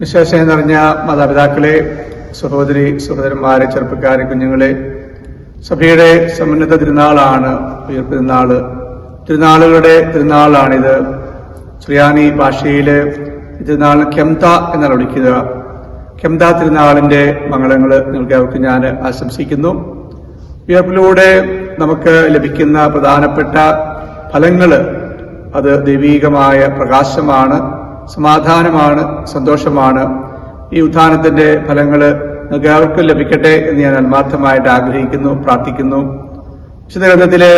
വിശേഷം നിറഞ്ഞ മാതാപിതാക്കളെ സഹോദരി സഹോദരന്മാരെ ചെറുപ്പക്കാരെ കുഞ്ഞുങ്ങളെ സഭയുടെ സമുന്നത തിരുനാളാണ് ഉയർപ്പ് തിരുനാൾ തിരുനാളുകളുടെ തിരുനാളാണിത്. ശ്രിയാനി ഭാഷയിൽ ഈ തിരുനാളിന് കെംത എന്നാണ് വിളിക്കുക. കെംത തിരുനാളിന്റെ മംഗളങ്ങൾ നിങ്ങൾക്ക് അവർക്ക് ഞാൻ ആശംസിക്കുന്നു. ഉയർപ്പിലൂടെ നമുക്ക് ലഭിക്കുന്ന പ്രധാനപ്പെട്ട ഫലങ്ങൾ അത് ദൈവീകമായ പ്രകാശമാണ്. സമാധാനമാണ് സന്തോഷമാണ്. ഈ ഉത്ഥാനത്തിന്റെ ഫലങ്ങൾ നിങ്ങൾക്ക് ലഭിക്കട്ടെ എന്ന് ഞാൻ ആത്മാർത്ഥമായിട്ട് ആഗ്രഹിക്കുന്നു പ്രാർത്ഥിക്കുന്നു. വിശുദ്ധ ഗ്രന്ഥത്തിലെ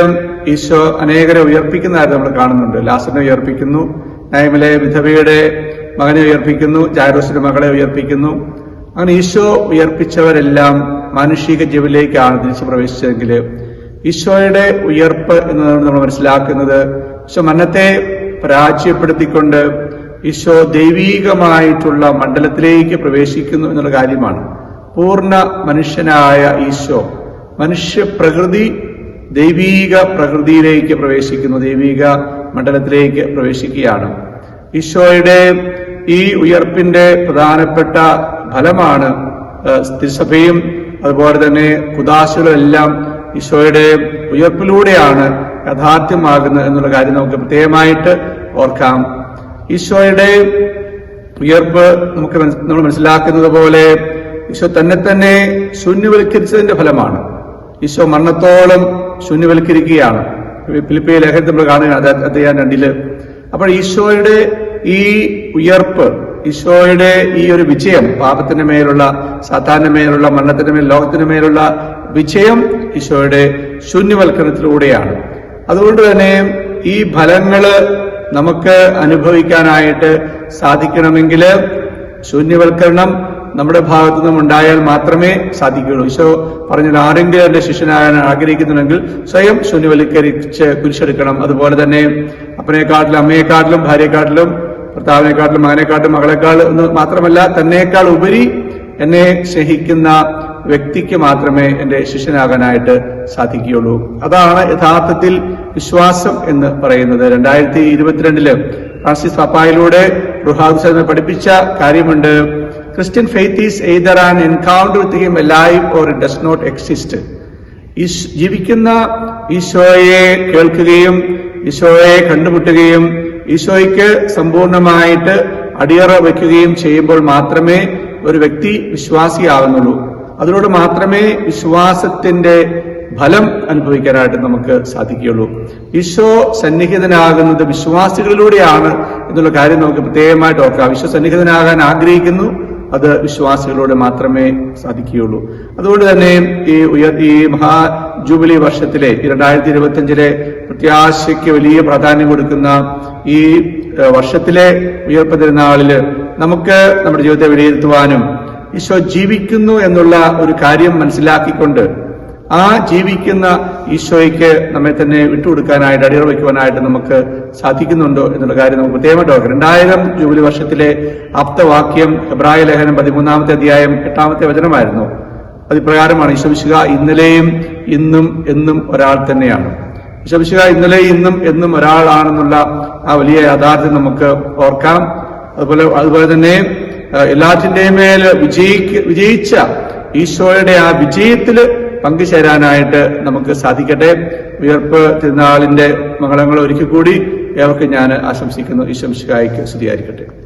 ഈശോ അനേകരെ ഉയർപ്പിക്കുന്നതായിട്ട് നമ്മൾ കാണുന്നുണ്ട്. ലാസറിനെ ഉയർപ്പിക്കുന്നു നൈമിലെ വിധവയുടെ മകനെ ഉയർപ്പിക്കുന്നു ജാരോസിന്റെ മകളെ ഉയർപ്പിക്കുന്നു. അങ്ങനെ ഈശോ ഉയർപ്പിച്ചവരെല്ലാം മാനുഷിക ജീവിലേക്കാണ് തിരിച്ചു പ്രവേശിച്ചതെങ്കിൽ ഈശോയുടെ ഉയർപ്പ് എന്നതാണ് നമ്മൾ മനസ്സിലാക്കുന്നത്. ഈശോ മരണത്തെ പരാജയപ്പെടുത്തിക്കൊണ്ട് ഈശോ ദൈവീകമായിട്ടുള്ള മണ്ഡലത്തിലേക്ക് പ്രവേശിക്കുന്നു എന്നുള്ള കാര്യമാണ്. പൂർണ മനുഷ്യനായ ഈശോ മനുഷ്യ പ്രകൃതി ദൈവീക പ്രകൃതിയിലേക്ക് പ്രവേശിക്കുന്നു ദൈവീക മണ്ഡലത്തിലേക്ക് പ്രവേശിക്കുകയാണ്. ഈശോയുടെ ഈ ഉയർപ്പിന്റെ പ്രധാനപ്പെട്ട ഫലമാണ് തിരുസഭയും അതുപോലെ തന്നെ കുദാശകളെല്ലാം ഈശോയുടെ ഉയർപ്പിലൂടെയാണ് യാഥാർത്ഥ്യമാകുന്നത് എന്നുള്ള കാര്യം നമുക്ക് പ്രത്യേകമായിട്ട് ഓർക്കാം. ഈശോയുടെ ഉയർപ്പ് നമുക്ക് നമ്മൾ മനസ്സിലാക്കുന്നത് പോലെ ഈശോ തന്നെ തന്നെ ശൂന്യവൽക്കരിച്ചതിന്റെ ഫലമാണ്. ഈശോ മരണത്തോളം ശൂന്യവൽക്കരിക്കുകയാണ്. ഫിലിപ്പിയ ലേഖനത്തിൽ നമ്മൾ കാണുകയാണ് അദ്ദേഹം രണ്ടിൽ. അപ്പോൾ ഈശോയുടെ ഈ ഉയർപ്പ് ഈശോയുടെ ഈ ഒരു വിജയം പാപത്തിന്റെ മേലുള്ള സാധാരണ മേലുള്ള മരണത്തിന്റെ മേൽ ലോകത്തിന്റെ മേലുള്ള വിജയം ഈശോയുടെ ശൂന്യവൽക്കരണത്തിലൂടെയാണ്. അതുകൊണ്ട് തന്നെ ഈ ഫലങ്ങൾ നമുക്ക് അനുഭവിക്കാനായിട്ട് സാധിക്കണമെങ്കിൽ ശൂന്യവൽക്കരണം നമ്മുടെ ഭാഗത്തു നിന്നും ഉണ്ടായാൽ മാത്രമേ സാധിക്കുകയുള്ളൂ. ഈശോ പറഞ്ഞത് ആരെങ്കിലും എന്റെ ശിഷ്യനാകാൻ ആഗ്രഹിക്കുന്നുണ്ടെങ്കിൽ സ്വയം ശൂന്യവൽക്കരിച്ച് കുരിശെടുക്കണം. അതുപോലെ തന്നെ അപ്പനെക്കാട്ടിലും അമ്മയെക്കാട്ടിലും ഭാര്യയെക്കാട്ടിലും ഭർത്താവിനെക്കാട്ടിലും മകനെക്കാട്ടിലും മകളെക്കാൾ മാത്രമല്ല തന്നെക്കാൾ ഉപരി എന്നെ സ്നേഹിക്കുന്ന വ്യക്തിക്ക് മാത്രമേ എന്റെ ശിഷ്യനാകാനായിട്ട് സാധിക്കുകയുള്ളൂ. അതാണ് യഥാർത്ഥത്തിൽ വിശ്വാസം എന്ന് പറയുന്നത്. രണ്ടായിരത്തി ഇരുപത്തിരണ്ടിൽ ഫ്രാൻസിസ് പപ്പായിലൂടെ റുഹാദ് പഠിപ്പിച്ച കാര്യമുണ്ട്. Christian faith is either an encounter with him a life or it does not exist. ജീവിക്കുന്ന ഈശോയെ കേൾക്കുകയും ഈശോയെ കണ്ടുമുട്ടുകയും ഈശോയ്ക്ക് സമ്പൂർണമായിട്ട് അടിയറ വയ്ക്കുകയും ചെയ്യുമ്പോൾ മാത്രമേ ഒരു വ്യക്തി വിശ്വാസിയാവുന്നുള്ളൂ. അതിലൂടെ മാത്രമേ വിശ്വാസത്തിന്റെ ഫലം അനുഭവിക്കാനായിട്ട് നമുക്ക് സാധിക്കുകയുള്ളൂ. ഈശോ സന്നിഹിതനാകുന്നത് വിശ്വാസികളിലൂടെയാണ് എന്നുള്ള കാര്യം നമുക്ക് പ്രത്യേകമായിട്ട് ഓർക്കാം. ഈശോ സന്നിഹിതനാകാൻ ആഗ്രഹിക്കുന്നു അത് വിശ്വാസികളോട് മാത്രമേ സാധിക്കുകയുള്ളൂ. അതുകൊണ്ട് തന്നെ ഈ ഉയർ ഈ മഹാ ജൂബിലി വർഷത്തിലെ രണ്ടായിരത്തി ഇരുപത്തിയഞ്ചിലെ പ്രത്യാശയ്ക്ക് വലിയ പ്രാധാന്യം കൊടുക്കുന്ന ഈ വർഷത്തിലെ ഉയർപ്പ് തിരുനാളിൽ നമുക്ക് നമ്മുടെ ജീവിതത്തെ വിലയിരുത്തുവാനും ഈശോ ജീവിക്കുന്നു എന്നുള്ള ഒരു കാര്യം മനസ്സിലാക്കിക്കൊണ്ട് ആ ജീവിക്കുന്ന ഈശോയ്ക്ക് നമ്മെ തന്നെ വിട്ടുകൊടുക്കാനായിട്ട് അടിയറ വയ്ക്കുവാനായിട്ട് നമുക്ക് സാധിക്കുന്നുണ്ടോ എന്നുള്ള കാര്യം നമുക്ക് പ്രത്യേകമായിട്ട് ഓർക്കാം രണ്ടായിരം ജൂബിലി വർഷത്തിലെ ആപ്തവാക്യം എബ്രായ ലേഖനം പതിമൂന്നാമത്തെ അധ്യായം എട്ടാമത്തെ വചനമായിരുന്നു. അതിപ്രകാരമാണ് ഈശോശിക ഇന്നലെയും ഇന്നും എന്നും ഒരാൾ തന്നെയാണ്. ഈശോമിശിക ഇന്നലെ ഇന്നും എന്നും ഒരാളാണെന്നുള്ള ആ വലിയ യാഥാർത്ഥ്യം നമുക്ക് ഓർക്കാം. അതുപോലെ അതുപോലെ തന്നെ എല്ലാറ്റിന്റെയും മേൽ വിജയിക്ക വിജയിച്ച ഈശോയുടെ ആ വിജയത്തിൽ പങ്കുചേരാനായിട്ട് നമുക്ക് സാധിക്കട്ടെ. ഉയർപ്പ് തിരുനാളിന്റെ മംഗളങ്ങൾ ഒരിക്കൽ കൂടി ഏവർക്ക് ഞാൻ ആശംസിക്കുന്നു. ഈശംശികായ്ക്ക് സ്തുതിയായിരിക്കട്ടെ.